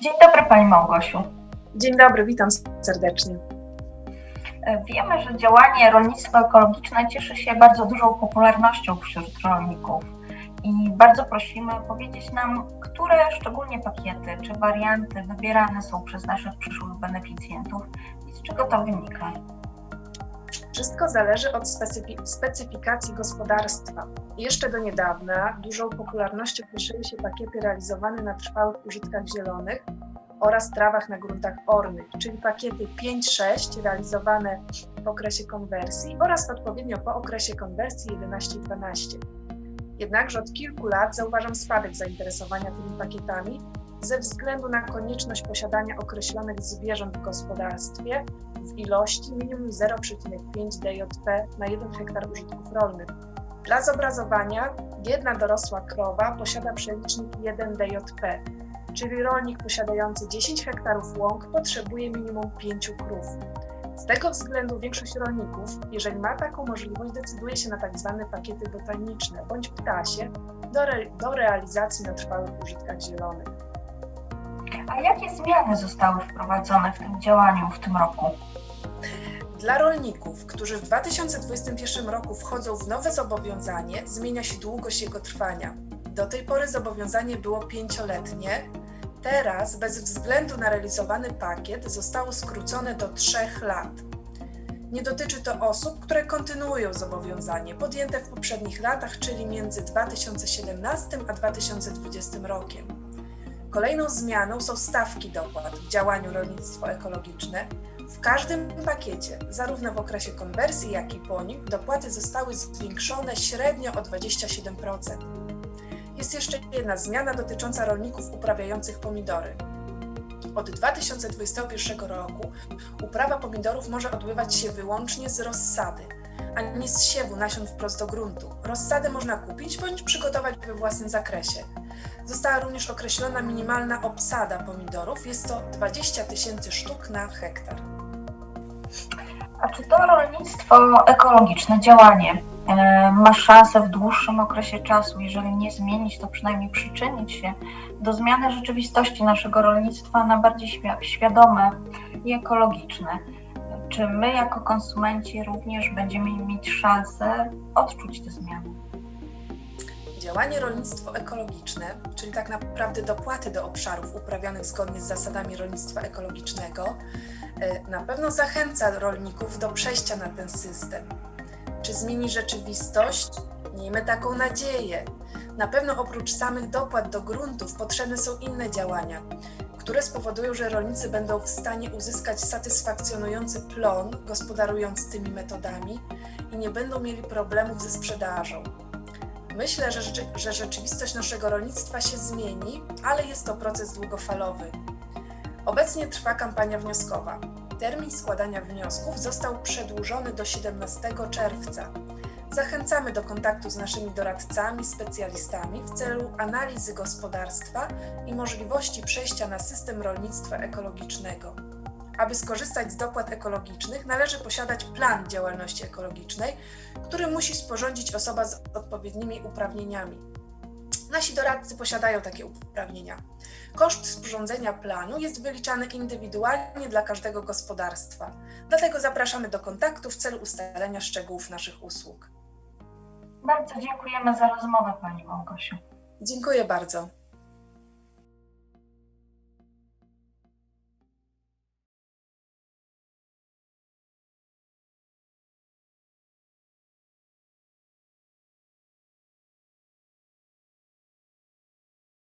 Dzień dobry Pani Małgosiu. Dzień dobry, witam serdecznie. E, Wiemy, że działanie rolnictwo ekologiczne cieszy się bardzo dużą popularnością wśród rolników i bardzo prosimy powiedzieć nam, które szczególnie pakiety czy warianty wybierane są przez naszych przyszłych beneficjentów i z czego to wynika. Wszystko zależy od specyfi- specyfikacji gospodarstwa. Jeszcze do niedawna dużą popularnością cieszyły się pakiety realizowane na trwałych użytkach zielonych oraz trawach na gruntach ornych, czyli pakiety 5-6 realizowane w okresie konwersji oraz odpowiednio po okresie konwersji 11-12. Jednakże od kilku lat zauważam spadek zainteresowania tymi pakietami ze względu na konieczność posiadania określonych zwierząt w gospodarstwie w ilości minimum 0,5 DJP na 1 hektar użytków rolnych. Dla zobrazowania jedna dorosła krowa posiada przelicznik 1 DJP, czyli rolnik posiadający 10 hektarów łąk potrzebuje minimum 5 krów. Z tego względu większość rolników, jeżeli ma taką możliwość, decyduje się na tzw. pakiety botaniczne bądź ptasie do, re- do realizacji na trwałych użytkach zielonych. A jakie zmiany zostały wprowadzone w tym działaniu w tym roku? Dla rolników, którzy w 2021 roku wchodzą w nowe zobowiązanie, zmienia się długość jego trwania. Do tej pory zobowiązanie było pięcioletnie, teraz bez względu na realizowany pakiet zostało skrócone do 3 lat. Nie dotyczy to osób, które kontynuują zobowiązanie podjęte w poprzednich latach, czyli między 2017 a 2020 rokiem. Kolejną zmianą są stawki dopłat w działaniu rolnictwo ekologiczne, w każdym pakiecie, zarówno w okresie konwersji, jak i po nim, dopłaty zostały zwiększone średnio o 27%. Jest jeszcze jedna zmiana dotycząca rolników uprawiających pomidory. Od 2021 roku uprawa pomidorów może odbywać się wyłącznie z rozsady, a nie z siewu nasion wprost do gruntu. Rozsadę można kupić bądź przygotować we własnym zakresie. Została również określona minimalna obsada pomidorów, jest to 20 tysięcy sztuk na hektar. A czy to rolnictwo ekologiczne działanie e, ma szansę w dłuższym okresie czasu, jeżeli nie zmienić, to przynajmniej przyczynić się do zmiany rzeczywistości naszego rolnictwa na bardziej świ- świadome i ekologiczne? Czy my jako konsumenci również będziemy mieć szansę odczuć te zmiany? Działanie rolnictwo ekologiczne, czyli tak naprawdę dopłaty do obszarów uprawionych zgodnie z zasadami rolnictwa ekologicznego, e, na pewno zachęca rolników do przejścia na ten system. Czy zmieni rzeczywistość? Miejmy taką nadzieję. Na pewno oprócz samych dopłat do gruntów potrzebne są inne działania, które spowodują, że rolnicy będą w stanie uzyskać satysfakcjonujący plon, gospodarując tymi metodami i nie będą mieli problemów ze sprzedażą. Myślę, że, że rzeczywistość naszego rolnictwa się zmieni, ale jest to proces długofalowy. Obecnie trwa kampania wnioskowa. Termin składania wniosków został przedłużony do 17 czerwca. Zachęcamy do kontaktu z naszymi doradcami, specjalistami w celu analizy gospodarstwa i możliwości przejścia na system rolnictwa ekologicznego. Aby skorzystać z dopłat ekologicznych, należy posiadać plan działalności ekologicznej, który musi sporządzić osoba z odpowiednimi uprawnieniami. Nasi doradcy posiadają takie uprawnienia. Koszt sporządzenia planu jest wyliczany indywidualnie dla każdego gospodarstwa. Dlatego zapraszamy do kontaktu w celu ustalenia szczegółów naszych usług. Bardzo dziękujemy za rozmowę Pani Małgosiu. Dziękuję bardzo.